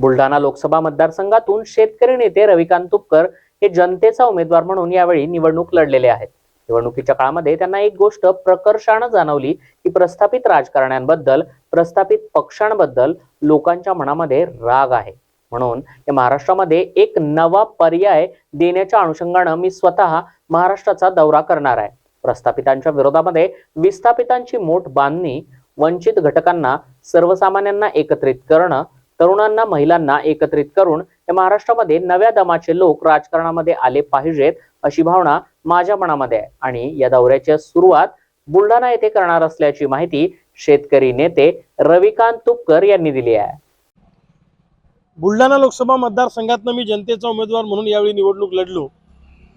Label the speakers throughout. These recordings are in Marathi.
Speaker 1: बुलढाणा लोकसभा मतदारसंघातून शेतकरी नेते रविकांत तुपकर हे जनतेचा उमेदवार म्हणून यावेळी निवडणूक लढलेले आहेत. निवडणुकीच्या काळामध्ये त्यांना एक गोष्ट प्रकर्षानं जाणवली की प्रस्थापित राजकारण्यांबद्दल प्रस्थापित पक्षांबद्दल लोकांच्या मनामध्ये राग आहे. म्हणून या महाराष्ट्रामध्ये एक नवा पर्याय देण्याच्या अनुषंगानं मी स्वतः महाराष्ट्राचा दौरा करणार आहे. प्रस्थापितांच्या विरोधामध्ये विस्थापितांची मोठ बांधणी वंचित घटकांना सर्वसामान्यांना एकत्रित करणं तरुणांना महिलांना एकत्रित करून या महाराष्ट्रामध्ये नव्या दमाचे लोक राजकारणामध्ये आले पाहिजेत अशी भावना माझ्या मनामध्ये आहे. आणि या दौऱ्याची सुरुवात बुलढाणा येथे करणार असल्याची माहिती शेतकरी नेते रविकांत तुपकर यांनी दिली आहे.
Speaker 2: बुलढाणा लोकसभा मतदारसंघातनं मी जनतेचा उमेदवार म्हणून यावेळी निवडणूक लढलो.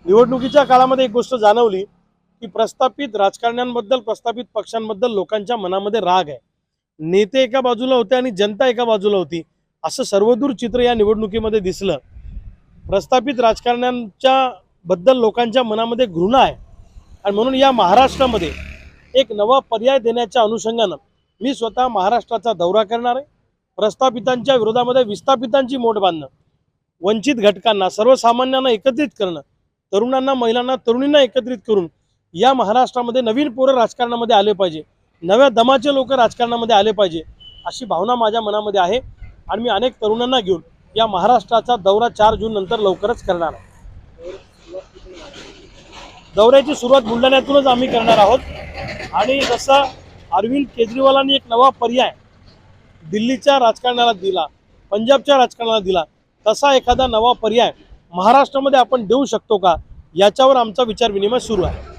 Speaker 2: निवडणुकीच्या काळामध्ये एक गोष्ट जाणवली की प्रस्थापित राजकारण्यांबद्दल प्रस्थापित पक्षांबद्दल लोकांच्या मनामध्ये राग आहे. नेते एका बाजूला होते आणि जनता एका बाजूला होती. असं सर्वदूर चित्र या निवडणुकीमध्ये दिसलं. प्रस्थापित राजकारण्यांच्या बद्दल लोकांच्या मनामध्ये घृणा आहे. आणि म्हणून या महाराष्ट्रामध्ये एक नवा पर्याय देण्याच्या अनुषंगानं मी स्वतः महाराष्ट्राचा दौरा करणार आहे. प्रस्थापितांच्या विरोधामध्ये विस्थापितांची मोठ बांधणं वंचित घटकांना सर्वसामान्यांना एकत्रित करणं तरुणांना महिलांना तरुणींना एकत्रित करून या महाराष्ट्रामध्ये नवीन पोरं राजकारणामध्ये आले पाहिजे. नव्या दमाचे लोक राजकारणामध्ये आले पाहिजे अशी भावना माझ्या मनामध्ये आहे. आणि मी अनेक तरुणांना घेऊन या महाराष्ट्राचा दौरा चार जून नंतर लवकरच करणार आहे. दौऱ्याची सुरुवात बुलढाण्यातूनच आम्ही करणार आहोत. आणि जसं अरविंद केजरीवालांनी एक नवा पर्याय दिल्लीच्या राजकारणाला दिला पंजाबच्या राजकारणाला दिला तसा एखादा नवा पर्याय महाराष्ट्रामध्ये आपण देऊ शकतो का? याच्यावर आमचा विचार विनिमय सुरू आहे.